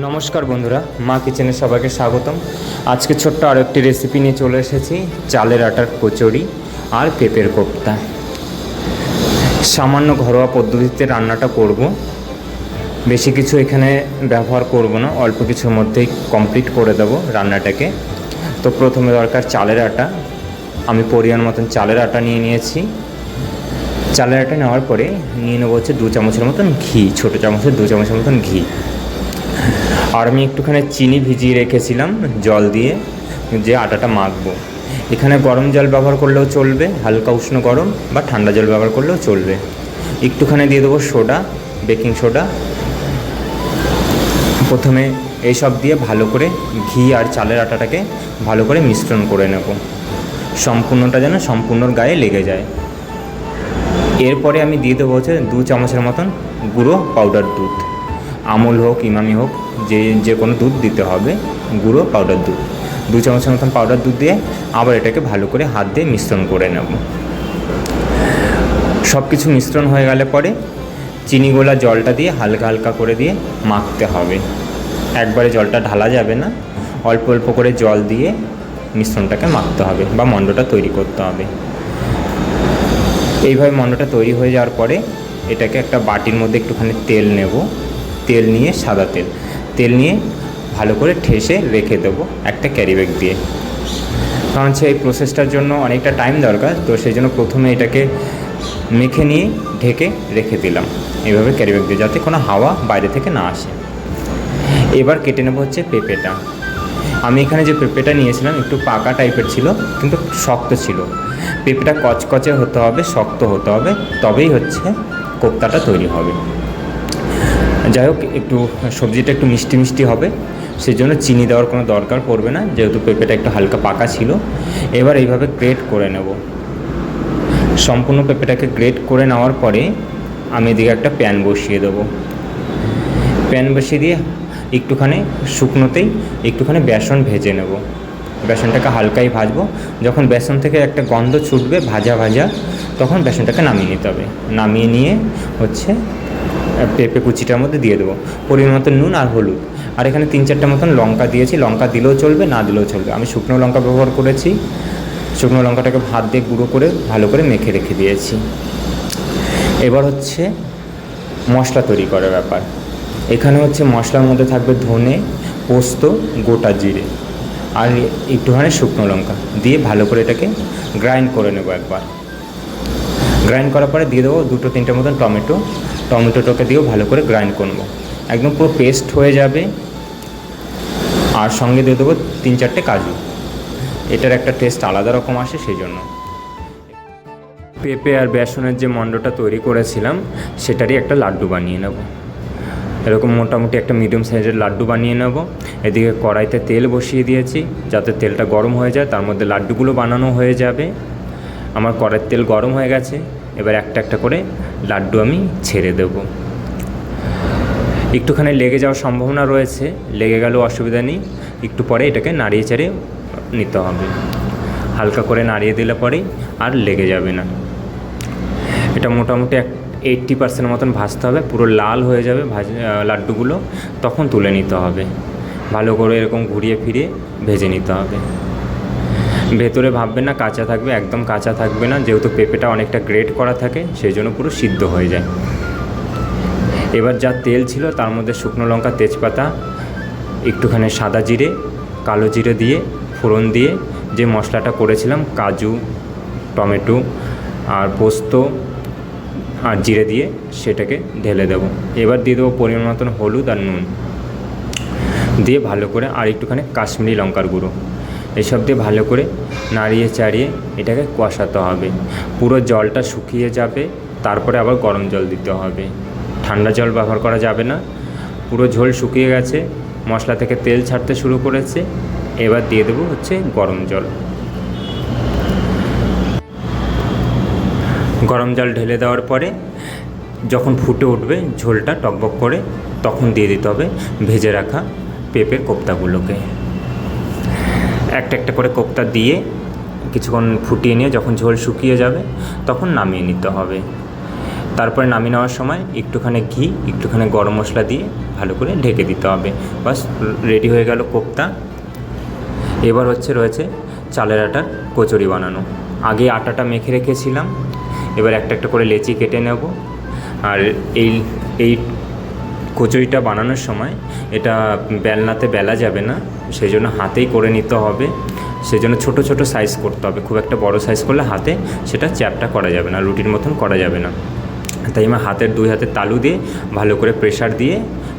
নমস্কার বন্ধুরা, মা কিচেনে সবাইকে স্বাগতম। আজকে ছোট্ট আরও একটি রেসিপি নিয়ে চলে এসেছি, চালের আটার কচুরি আর পেঁপের কোপ্তা। সামান্য ঘরোয়া পদ্ধতিতে রান্নাটা করব। বেশি কিছু এখানে ব্যবহার করব না, অল্প কিছুর মধ্যেই কমপ্লিট করে দেবো রান্নাটাকে। তো প্রথমে দরকার চালের আটা। আমি পরিমাণ মতন চালের আটা নিয়ে নিয়েছি। চালের আটা নেওয়ার পরে নিয়ে নেব হচ্ছে দু চামচের মতন ঘি, ছোটো চামচের দু চামচের মতন ঘি। আর আমি একটুখানি চিনি ভিজিয়ে রেখেছিলাম জল দিয়ে, যে আটাটা মাখবো। এখানে গরম জল ব্যবহার করলেও চলবে, হালকা উষ্ণ গরম বা ঠান্ডা জল ব্যবহার করলেও চলবে। একটুখানি দিয়ে দেবো সোডা, বেকিং সোডা। প্রথমে এইসব দিয়ে ভালো করে ঘি আর চালের আটাটাকে ভালো করে মিশ্রণ করে নেব। সম্পূর্ণটা যেন সম্পূর্ণর গায়ে লেগে যায়। এরপরে আমি দিয়ে দেবো হচ্ছে দু চামচের মতন গুঁড়ো পাউডার দুধ। আমুল হোক, ইমামি হোক, যে যে কোনো দুধ দিতে হবে, গুঁড়ো পাউডার দুধ। দু চামচের মতন পাউডার দুধ দিয়ে আবার এটাকে ভালো করে হাত দিয়ে মিশ্রণ করে নেব। সব কিছু মিশ্রণ হয়ে গেলে পরে চিনি গোলা জলটা দিয়ে হালকা হালকা করে দিয়ে মাখতে হবে। একবারে জলটা ঢালা যাবে না, অল্প অল্প করে জল দিয়ে মিশ্রণটাকে মাখতে হবে বা মণ্ডটা তৈরি করতে হবে। এইভাবে মণ্ডটা তৈরি হয়ে যাওয়ার পরে এটাকে একটা বাটির মধ্যে একটুখানি তেল নেব। তেল নিয়ে সাদা তেল। তেল নিয়ে ভালো করে ঠেসে রেখে দেবো একটা ক্যারি ব্যাগ দিয়ে। কারণ হচ্ছে এই প্রসেসটার জন্য অনেকটা টাইম দরকার, তো সেই জন্য প্রথমে এটাকে মেখে নিয়ে ঢেকে রেখে দিলাম। এইভাবে ক্যারি ব্যাগ দিয়ে, যাতে কোনো হাওয়া বাইরে থেকে না আসে। এবার কেটে নেব হচ্ছে পেঁপেটা। আমি এখানে যে পেঁপেটা নিয়েছিলাম একটু পাকা টাইপের ছিল, কিন্তু শক্ত ছিল। পেঁপেটা কচকচে হতে হবে, শক্ত হতে হবে, তবেই হচ্ছে কোপ্তাটা তৈরি হবে। যাই হোক, একটু সবজিটা একটু মিষ্টি মিষ্টি হবে। সেই জন্য চিনি দেওয়ার কোনো দরকার পড়বে না, যেহেতু পেঁপেটা একটু হালকা পাকা ছিল। এবার এইভাবে গ্রেট করে নেব। সম্পূর্ণ পেঁপেটাকে গ্রেট করে নেওয়ার পরে আমি এদিকে একটা প্যান বসিয়ে দেবো। প্যান বসিয়ে দিয়ে একটুখানি শুকনোতেই একটুখানি বেসন ভেজে নেব। বেসনটাকে হালকাই ভাজবো। যখন বেসন থেকে একটা গন্ধ ছুটবে ভাজা ভাজা, তখন বেসনটাকে নামিয়ে নিতে হবে। নামিয়ে নিয়ে হচ্ছে পেঁপে কুচিটার মধ্যে দিয়ে দেবো। পরিমাণ মতো নুন আর হলুদ। আর এখানে তিন চারটে মতন লঙ্কা দিয়েছি। লঙ্কা দিলেও চলবে, না দিলেও চলবে। আমি শুকনো লঙ্কা ব্যবহার করেছি। শুকনো লঙ্কাটাকে ভাত দিয়ে গুঁড়ো করে ভালো করে মেখে রেখে দিয়েছি। এবার হচ্ছে মশলা তৈরি করার ব্যাপার। এখানে হচ্ছে মশলার মধ্যে থাকবে ধনে, পোস্ত, গোটা জিরে আর একটুখানি শুকনো লঙ্কা দিয়ে ভালো করে এটাকে গ্রাইন্ড করে নেব একবার। গ্রাইন্ড করার পরে দিয়ে দেবো দুটো তিনটে মতন টমেটো টমেটোটাকে দিয়েও ভালো করে গ্রাইন্ড করব একদম পুরো পেস্ট হয়ে যাবে। আর সঙ্গে দিয়ে দেবো তিন চারটে কাজু। এটার একটা টেস্ট আলাদা রকম আসে সেই জন্য। পেঁপে আর বেসনের যে মণ্ডটা তৈরি করেছিলাম, সেটারই একটা লাড্ডু বানিয়ে নেব। এরকম মোটামুটি একটা মিডিয়াম সাইজের লাড্ডু বানিয়ে নেব। এদিকে কড়াইতে তেল বসিয়ে দিয়েছি, যাতে তেলটা গরম হয়ে যায়, তার মধ্যে লাড্ডুগুলো বানানো হয়ে যাবে। আমার কড়াইয়ের তেল গরম হয়ে গেছে। এবার একটা একটা করে লাড্ডু আমি ছেড়ে দেব। একটুখানি লেগে যাওয়ার সম্ভাবনা রয়েছে, লেগে গেলেও অসুবিধা নেই, একটু পরে এটাকে নাড়িয়ে চেড়ে নিতে হবে। হালকা করে নাড়িয়ে দিলে পরেই আর লেগে যাবে না। এটা মোটামুটি এক এইট্টি পার্সেন্ট মতন ভাজতে হবে, পুরো লাল হয়ে যাবে ভাজ লাড্ডুগুলো, তখন তুলে নিতে হবে। ভালো করে এরকম ঘুরিয়ে ফিরিয়ে ভেজে নিতে হবে। ভেতরে ভাববেন না, কাঁচা থাকবে, একদম কাঁচা থাকবে না, যেহেতু পেঁপেটা অনেকটা গ্রেট করা থাকে, সেই জন্য পুরো সিদ্ধ হয়ে যায়। এবার যা তেল ছিল, তার মধ্যে শুকনো লঙ্কা, তেজপাতা, একটুখানি সাদা জিরে, কালো জিরে দিয়ে, ফোড়ন দিয়ে যে মশলাটা করেছিলাম, কাজু, টমেটো আর পোস্ত আর জিরে দিয়ে সেটাকে ঢেলে দেবো। এবার দিয়ে দেবো পরিমাণ মতন হলুদ আর নুন। দিয়ে ভালো করে আর একটুখানি কাশ্মীরি লঙ্কার গুঁড়ো। এসব দিয়ে ভালো করে নাড়িয়ে চাড়িয়ে এটাকে কষাতে হবে। পুরো জলটা শুকিয়ে যাবে, তারপরে আবার গরম জল দিতে হবে। ঠান্ডা জল ব্যবহার করা যাবে না। পুরো ঝোল শুকিয়ে গেছে, মশলা থেকে তেল ছাড়তে শুরু করেছে। এবার দিয়ে দেবো হচ্ছে গরম জল। গরম জল ঢেলে দেওয়ার পরে যখন ফুটে উঠবে ঝোলটা টকবক করে, তখন দিয়ে দিতে হবে ভেজে রাখা পেঁপের কোপ্তাগুলোকে। একটা একটা করে কোপ্তা দিয়ে কিছুক্ষণ ফুটিয়ে নিয়ে যখন ঝোল শুকিয়ে যাবে, তখন নামিয়ে নিতে হবে। তারপরে নামিয়ে নেওয়ার সময় একটুখানি ঘি, একটুখানি গরম মশলা দিয়ে ভালো করে ঢেকে দিতে হবে। বাস, রেডি হয়ে গেল কোপ্তা। এবার হচ্ছে রয়েছে চালের আটার কচুরি বানানো। আগে আটাটা মেখে রেখেছিলাম, এবার একটা একটা করে লেচি কেটে নেব। আর এই এই কচুরিটা বানানোর সময় এটা বেলনাতে বেলা যাবে না, সেই জন্য হাতেই করে নিতে হবে। সেই জন্য ছোটো ছোটো সাইজ করতে হবে, খুব একটা বড় সাইজ করলে হাতে সেটা চ্যাপটা করা যাবে না, রুটির মতন করা যাবে না। তাই আমি হাতের দুই হাতে তালু দিয়ে ভালো করে প্রেশার দিয়ে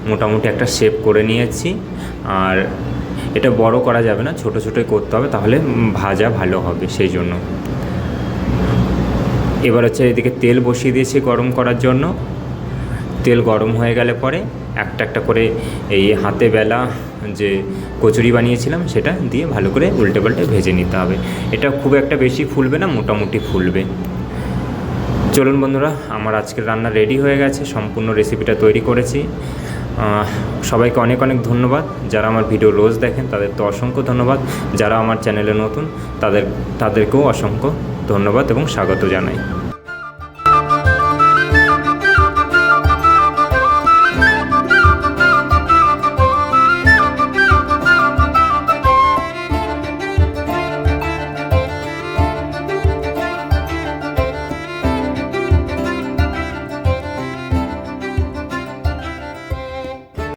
মোটামুটি একটা শেপ করে নিয়েছি। আর এটা বড় করা যাবে না, ছোটো ছোটোই করতে হবে, তাহলে ভাজা ভালো হবে সেই জন্য। এবার হচ্ছে এদিকে তেল বসিয়ে দিয়েছি গরম করার জন্য। তেল গরম হয়ে গেলে পরে একটা একটা করে এই হাতে বেলা যে কচুরি বানিয়েছিলাম সেটা দিয়ে ভালো করে উল্টে পাল্টে ভেজে নিতে হবে। এটা খুব একটা বেশি ফুলবে না, মোটামুটি ফুলবে। চলুন বন্ধুরা, আমার আজকের রান্না রেডি হয়ে গেছে, সম্পূর্ণ রেসিপিটা তৈরি করেছি। সবাইকে অনেক অনেক ধন্যবাদ। যারা আমার ভিডিও রোজ দেখেন, তাদের তো অসংখ্য ধন্যবাদ। যারা আমার চ্যানেলে নতুন, তাদের, তাদেরকেও অসংখ্য ধন্যবাদ এবং স্বাগত জানাই।